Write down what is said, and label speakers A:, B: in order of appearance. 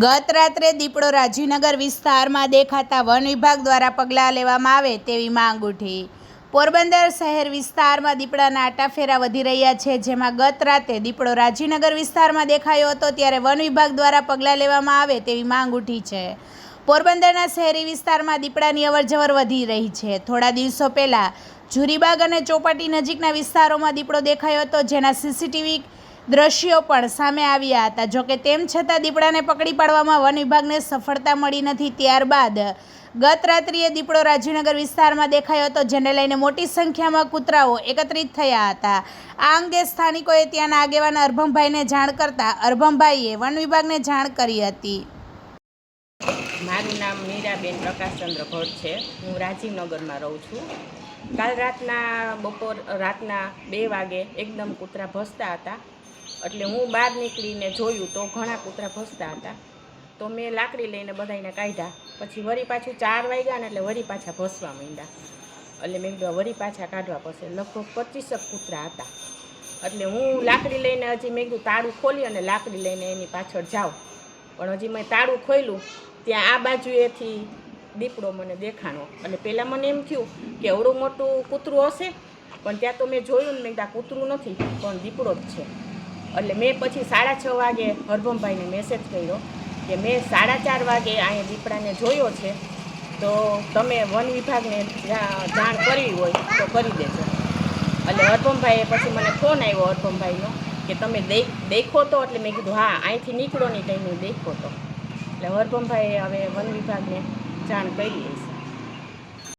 A: ગત રાત્રે દીપડો રાજીનગર વિસ્તારમાં દેખાતા વન વિભાગ દ્વારા પગલાં લેવામાં આવે તેવી માંગ ઉઠી. પોરબંદર શહેર વિસ્તારમાં દીપડાના આટાફેરા વધી રહ્યા છે, જેમાં ગત રાતે દીપડો રાજીનગર વિસ્તારમાં દેખાયો હતો, ત્યારે વન વિભાગ દ્વારા પગલાં લેવામાં આવે તેવી માંગ ઉઠી છે. પોરબંદરના શહેરી વિસ્તારમાં દીપડાની અવરજવર વધી રહી છે. થોડા દિવસો પહેલાં જુરીબાગ અને ચોપાટી નજીકના વિસ્તારોમાં દીપડો દેખાયો હતો, જેના સીસીટીવી દ્રશ્યો પણ સામે આવ્યા હતા. જોકે તેમ છતાં દીપડાને પકડી પાડવામાં વન વિભાગને સફળતા મળી નથી. ત્યારબાદ ગત રાત્રિએ દીપડો રાજીનગર વિસ્તારમાં દેખાયો હતો, જેને લઈને મોટી સંખ્યામાં કૂતરાઓ એકત્રિત થયા હતા. આ અંગે સ્થાનિકોએ ત્યાંના આગેવાન અરભમભાઈને જાણ કરતા અરભમભાઈએ વન વિભાગને જાણ કરી હતી.
B: મારું નામ મીરાબેન પ્રકાશચંદ્ર ભટ્ટ છે. હું રાજીવનગરમાં રહું છું. કાલ રાતના બપોર, રાતના બે વાગે એકદમ કૂતરા ભસતા હતા. એટલે હું બહાર નીકળીને જોયું તો ઘણા કૂતરા ભસતા હતા. તો મેં લાકડી લઈને બધાને કાઢ્યા. પછી વળી પાછું ચાર વાગ્યા ને એટલે વળી પાછા ભસવા માંડ્યા. એટલે મેં કીધું વળી પાછા કાઢવા પડશે. લગભગ પચીસક કૂતરા હતા. એટલે હું લાકડી લઈને હજી મેં કીધું, તાળું ખોલી અને લાકડી લઈને એની પાછળ જાઉં પણ હજી મેં તાળું ખોલ્યું, ત્યાં આ બાજુએથી દીપડો મને દેખાણો. અને પહેલાં મને એમ થયું કે એવડું મોટું કૂતરું હશે, પણ ત્યાં તો મેં જોયું ને મેં કીધું કૂતરું નથી, પણ દીપડો જ છે. એટલે મેં પછી સાડા છ વાગે હરભમભાઈને મેસેજ કર્યો કે મેં સાડા ચાર વાગે અહીંયા દીપડાને જોયો છે, તો તમે વન વિભાગને જાણ કરવી હોય તો કરી દેજો. એટલે હરભમભાઈએ પછી મને ફોન આવ્યો હરભમભાઈનો કે તમે દેખો તો? એટલે મેં કીધું, હા, અહીંથી નીકળો નહીં હું દેખો તો. એટલે હરભમભાઈએ હવે વન વિભાગને જાણ કરી છે